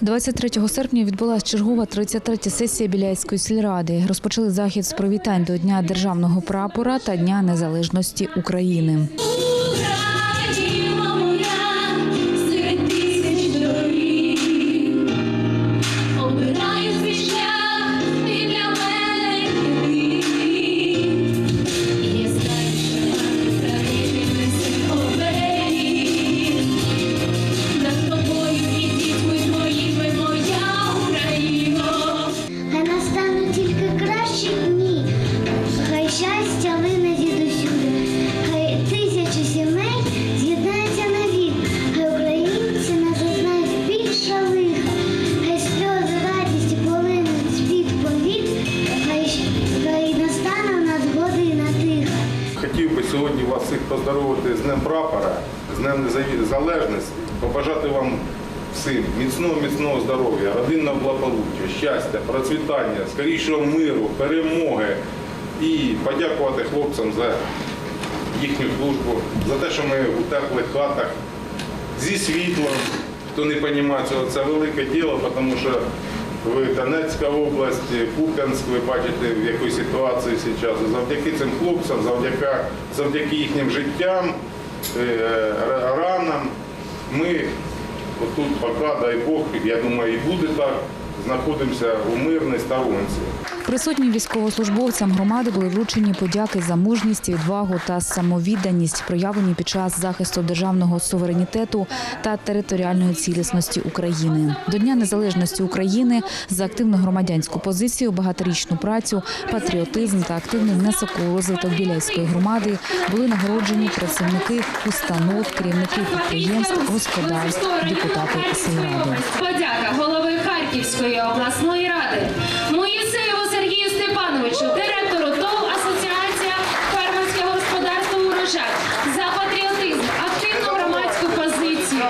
23 серпня відбулася чергова 33 сесія Біляйської сільради. Розпочали захід з привітань до Дня державного прапора та Дня незалежності України. Сьогодні вас всіх поздоровити з Днем прапора, з Днем Незалежності, побажати вам всім міцного, міцного здоров'я, родинного благополуччя, щастя, процвітання, скорішого миру, перемоги і подякувати хлопцям за їхню службу, за те, що ми у теплих хатах зі світлом. Хто не розуміє цього, це велике діло, тому що в Донецька область, Куп'янськ, ви бачите, в якій ситуації зараз. Завдяки цим хлопцям, завдяки, завдяки їхнім життям, е, ранам, ми отут поки, дай Бог, я думаю, і буде так, знаходимося у мирній сторонці. Присутнім військовослужбовцям громади були вручені подяки за мужність, відвагу та самовідданість, проявлені під час захисту державного суверенітету та територіальної цілісності України. До Дня незалежності України за активну громадянську позицію, багаторічну працю, патріотизм та активний внесок у розвиток біляйської громади були нагороджені працівники установ, керівники підприємств, господарств, депутати сільради. Харківської обласної ради Моїсеєву Сергію Степановичу, директору ТОВ Асоціація фермерське господарство урожай за патріотизм, активну громадську позицію,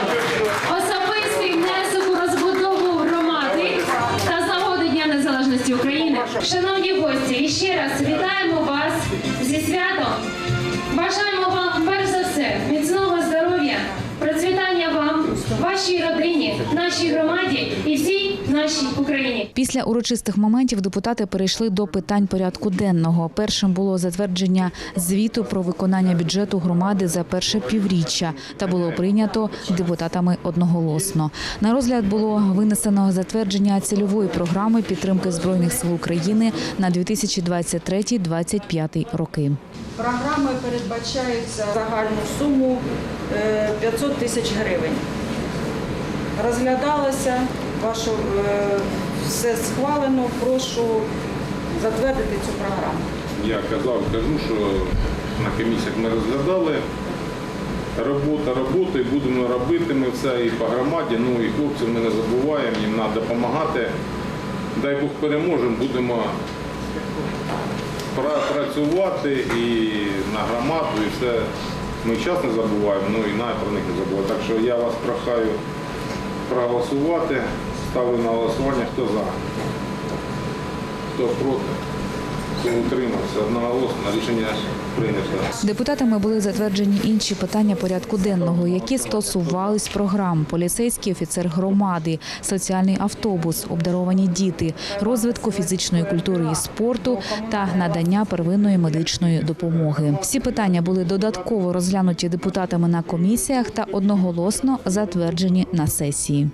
особистий внесок у розбудову громади та з Дня Незалежності України. Шановні гості, і ще раз вітаємо вас зі святом. Бажаємо вам перш за все міцного здоров'я, процвітання вам, вашій родині, нашій громаді і всій нашій Україні. Після урочистих моментів депутати перейшли до питань порядку денного. Першим було затвердження звіту про виконання бюджету громади за перше півріччя та було прийнято депутатами одноголосно. На розгляд було винесено затвердження цільової програми підтримки збройних сил України на 2023-2025 роки. Програмою передбачається загальну суму е, 500 тисяч гривень. Розглядалося, вашу, е, все схвалено, прошу затвердити цю програму. Я казав, кажу, що на комісіях ми розглядали. Робота, робота, і будемо робити ми все і по громаді, ну і хлопців ми не забуваємо, їм треба допомагати. Дай Бог переможемо, будемо пра- працювати і на громаду, і все. Ми час не забуваємо, ну і навіть про них не забуваємо. Так що я вас прохаю проголосувати. Ставлю на голосування, хто за, хто проти, утримався. Одноголосно рішення прийнято. Депутатами були затверджені інші питання порядку денного, які стосувались програм: поліцейський офіцер громади, соціальний автобус, обдаровані діти, розвитку фізичної культури і спорту та надання первинної медичної допомоги. Всі питання були додатково розглянуті депутатами на комісіях та одноголосно затверджені на сесії.